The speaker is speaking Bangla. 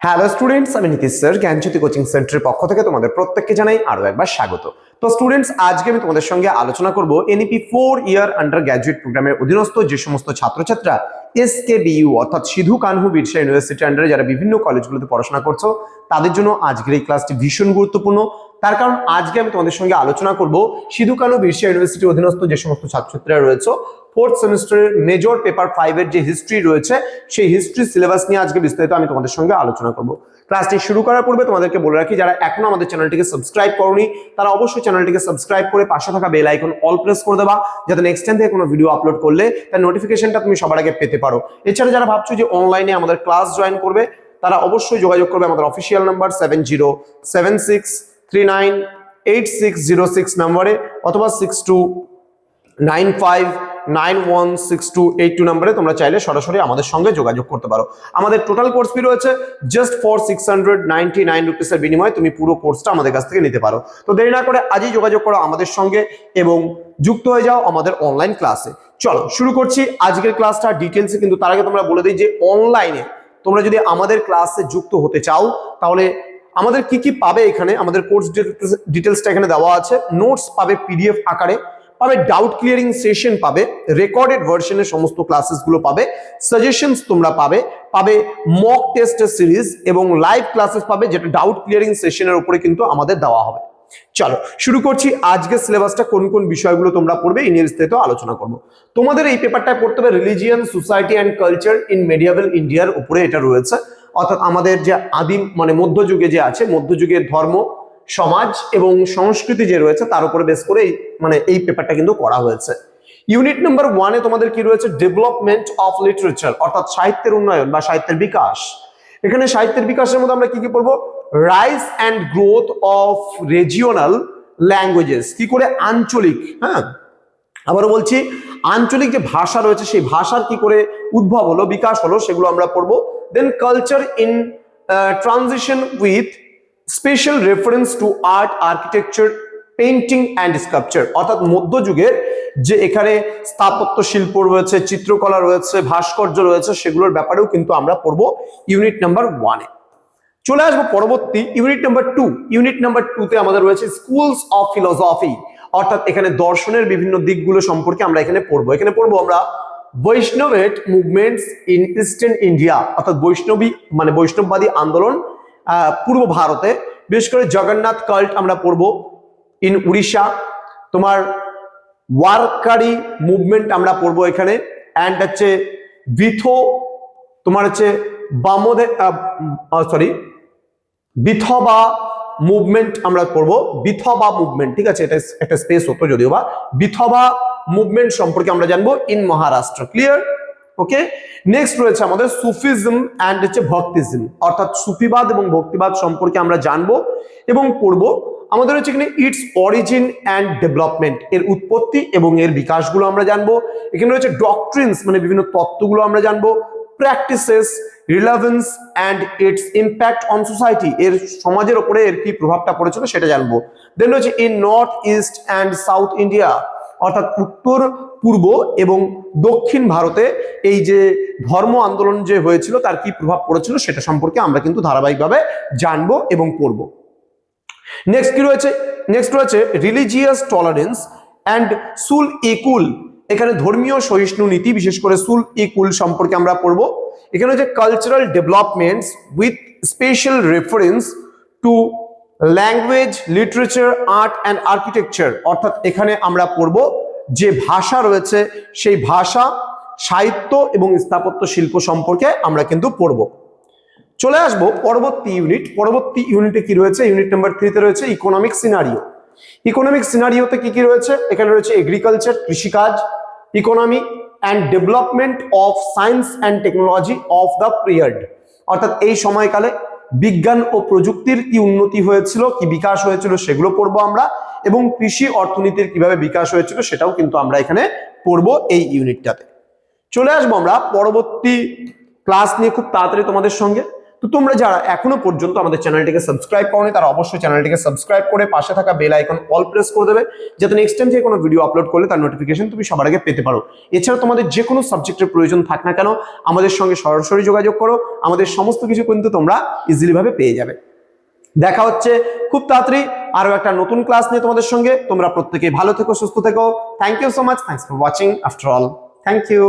হ্যালো স্টুডেন্টস আমি নীতিশ স্যার জ্ঞানজ্যোতি কোচিং সেন্টারের পক্ষ থেকে তোমাদের প্রত্যেককে জানাই আরও একবার স্বাগত। তো স্টুডেন্টস আজকে আমি তোমাদের সঙ্গে আলোচনা করব NEP four year undergraduate প্রোগ্রামের অধীনস্থ যে সমস্ত ছাত্রছাত্রীরা এস কে বিইউ অর্থাৎ সিধু কানহু বিরসা ইউনিভার্সিটি আন্ডারে যারা বিভিন্ন কলেজগুলোতে পড়াশোনা করছ, তাদের জন্য আজকের এই ক্লাসটি ভীষণ গুরুত্বপূর্ণ। তার কারণ আজকে আমি তোমাদের সঙ্গে আলোচনা করব সিধু কানু বিরসা ইউনিভার্সিটির অধীনস্থ যে সমস্ত ছাত্রছাত্রীরা রয়েছে ফোর্থ সেমিস্টারের মেজর পেপার ফাইভের যে হিস্ট্রি রয়েছে, সেই হিস্ট্রি সিলেবাস নিয়ে আজকে বিস্তারিত আমি তোমাদের সঙ্গে আলোচনা করব। ক্লাসটি শুরু করার পূর্বে তোমাদেরকে বলে রাখি, যারা এখনও আমাদের চ্যানেলটিকে সাবস্ক্রাইব করনি, তারা অবশ্যই চ্যানেলটিকে সাবস্ক্রাইব করে পাশে থাকা বেল আইকন অল প্রেস করে দেবা, যাতে নেক্সট টাইম থেকে কোনো ভিডিও আপলোড করলে তার নোটিফিকেশনটা তুমি সবার আগে পেতে পারো। এছাড়া যারা ভাবছ যে অনলাইনে আমাদের ক্লাস জয়েন করবে, তারা অবশ্যই যোগাযোগ করবে আমাদের official number seven zero seven six three nine eight six zero six নাম্বারে অথবা six two nine five nine one six two eight two নাম্বারে তোমরা চাইলে সরাসরি আমাদের সঙ্গে যোগাযোগ করতে পারো। আমাদের টোটাল কোর্স ফি রয়েছে just for six hundred ninety nine রুপিসের বিনিময়ে তুমি পুরো কোর্সটা আমাদের কাছ থেকে নিতে পারো। তো দেরি না করে আজই যোগাযোগ করো আমাদের সঙ্গে এবং যুক্ত হয়ে যাও আমাদের অনলাইন ক্লাসে চলো, শুরু করছি আজকের ক্লাসটা ডিটেলসে কিন্তু তার আগে তোমরা বলে দিই যে অনলাইনে তোমরা যদি আমাদের ক্লাসে যুক্ত হতে চাও, তাহলে আমাদের কি কি পাবে এখানে? আমাদের কোর্স ডিটেলসটা এখানে দেওয়া আছে। নোটস পাবে পিডিএফ আকারে, পাবে ডাউট ক্লিয়ারিং সেশন পাবে রেকর্ডেড ভার্সনের সমস্ত ক্লাসেসগুলো পাবে সাজেশনস তোমরা পাবে পাবে মক টেস্টের সিরিজ এবং লাইভ ক্লাসেস পাবে, যেটা ডাউট ক্লিয়ারিং সেশনের উপরে কিন্তু আমাদের দেওয়া হবে। চলো, শুরু করছি আজকের সিলেবাসটা, কোন কোন বিষয়গুলো তোমরা পড়বে, এই নিয়ে আলোচনা করব। তোমাদের এই পেপারটায় পড়তে হবে religion society and culture in medieval ইন্ডিয়ার উপরে এটা রয়েছে। অর্থাৎ আমাদের যে আদিম মানে মধ্যযুগে যে আছে, মধ্যযুগের ধর্ম, সমাজ এবং সংস্কৃতি যে রয়েছে, তার উপরে বেস করে মানে এই পেপারটা কিন্তু করা হয়েছে। ইউনিট নাম্বার ওয়ানে তোমাদের কি রয়েছে? ডেভেলপমেন্ট অফ লিটারেচার অর্থাৎ সাহিত্যের উন্নয়ন বা সাহিত্যের বিকাশ। এখানে সাহিত্যের বিকাশের মধ্যে আমরা কি কি পড়ব? Rise and growth of regional languages কি করে আঞ্চলিক হ্যাঁ? আবারও বলছি, আঞ্চলিক যে ভাষা রয়েছে, সেই ভাষার কি করে উদ্ভব হলো, বিকাশ হলো, সেগুলো আমরা পড়ব। Then culture in transition with special reference to art architecture painting and sculpture অর্থাৎ মধ্যযুগের যে এখানে স্থাপত্য শিল্প রয়েছে, চিত্রকলা রয়েছে, ভাস্কর্য রয়েছে, সেগুলোর ব্যাপারেও কিন্তু আমরা পড়ব ইউনিট নাম্বার ওয়ানে চলে আসব পরবর্তী unit number two unit number টুতে আমাদের রয়েছে স্কুলস অফ ফিলোসফি অর্থাৎ এখানে দর্শনের বিভিন্ন দিকগুলো সম্পর্কে আমরা এখানে পড়ব। এখানে পড়ব আমরা Vaishnavite movements in eastern India অর্থাৎ বৈষ্ণবী মানে বৈষ্ণববাদী আন্দোলন পূর্ব ভারতে। বিশেষ করে জগন্নাথ কাল্ট আমরা পড়ব ইন উড়িষ্যা। তোমার ওয়ার্কারি মুভমেন্ট আমরা পড়ব এখানে। অ্যান্ড হচ্ছে বিথো, তোমার হচ্ছে বামদে সরি বিথবা মুভমেন্ট আমরা করব বিথবা মুভমেন্ট ঠিক আছে? এটা একটা স্পেস হতো যদিও বা। বিথবা মুভমেন্ট সম্পর্কে আমরা জানব in Maharashtra. Clear okay next রয়েছে আমাদের সুফিজম অ্যান্ড হচ্ছে ভক্তিজম। অর্থাৎ সুফিবাদ এবং ভক্তিবাদ সম্পর্কে আমরা জানব এবং পড়ব। আমাদের হচ্ছে এখানে ইটস অরিজিন অ্যান্ড ডেভেলপমেন্ট এর উৎপত্তি এবং এর বিকাশগুলো আমরা জানব। এখানে রয়েছে ডক্ট্রিনস মানে বিভিন্ন তত্ত্বগুলো আমরা জানব। Practices relevance and its impact on society এর সমাজের ওপরে এর কি প্রভাবটা পড়েছিল সেটা জানব। দেন রয়েছে in north east and south India অর্থাৎ উত্তর, পূর্ব এবং দক্ষিণ ভারতে এই যে ধর্ম আন্দোলন যে হয়েছিল, তার কি প্রভাব পড়েছিল সেটা সম্পর্কে আমরা কিন্তু ধারাবাহিকভাবে জানব এবং পড়ব। নেক্সট কি রয়েছে? নেক্সট রয়েছে রিলিজিয়াস টলারেন্স অ্যান্ড সুল ইকুল এখানে ধর্মীয় সহিষ্ণু নীতি, বিশেষ করে সুল ইকুল সম্পর্কে আমরা পড়ব। এখানে হচ্ছে cultural developments with special reference to language literature art and architecture অর্থাৎ এখানে আমরা পড়ব যে ভাষা রয়েছে, সেই ভাষা, সাহিত্য এবং স্থাপত্য শিল্প সম্পর্কে আমরা কিন্তু পড়ব। চলে আসব পরবর্তী ইউনিট পরবর্তী ইউনিটে কি রয়েছে? ইউনিট নাম্বার থ্রিতে রয়েছে ইকোনমিক সিনারিও ইকোনমিক সিনারিওতে কি কি রয়েছে? এখানে রয়েছে এগ্রিকালচার কৃষিকাজ economy and development of science and technology of the period অর্থাৎ এই সময়কালে বিজ্ঞান ও প্রযুক্তির কি উন্নতি হয়েছিল, কি বিকাশ হয়েছিল সেগুলো পড়ব আমরা, এবং কৃষি অর্থনীতির কীভাবে বিকাশ হয়েছিল সেটাও কিন্তু আমরা এখানে পড়ব এই ইউনিটটাতে চলে আসব আমরা, পরবর্তী ক্লাস নিয়ে খুব তাড়াতাড়ি তোমাদের সঙ্গে। তো তোমরা যারা এখনও পর্যন্ত আমাদের চ্যানেলটিকে সাবস্ক্রাইব করনি, তারা অবশ্যই চ্যানেলটিকে সাবস্ক্রাইব করে পাশে থাকা বেল আইকন অল প্রেস করে দেবে, যাতে নেক্সট টাইম যে কোনো ভিডিও আপলোড করলে তার নোটিফিকেশন তুমি সবার আগে পেতে পারো। এছাড়া তোমাদের যে কোনো সাবজেক্টের প্রয়োজন থাক না কেন, আমাদের সঙ্গে সরাসরি যোগাযোগ করো, আমাদের সমস্ত কিছু কিন্তু তোমরা ইজিলি ভাবে পেয়ে যাবে। দেখা হচ্ছে খুব তাড়াতাড়ি আরও একটা নতুন ক্লাস নিয়ে তোমাদের সঙ্গে। তোমরা প্রত্যেকেই ভালো থেকো, সুস্থ থেকো। Thank you so much thanks for watching after all thank you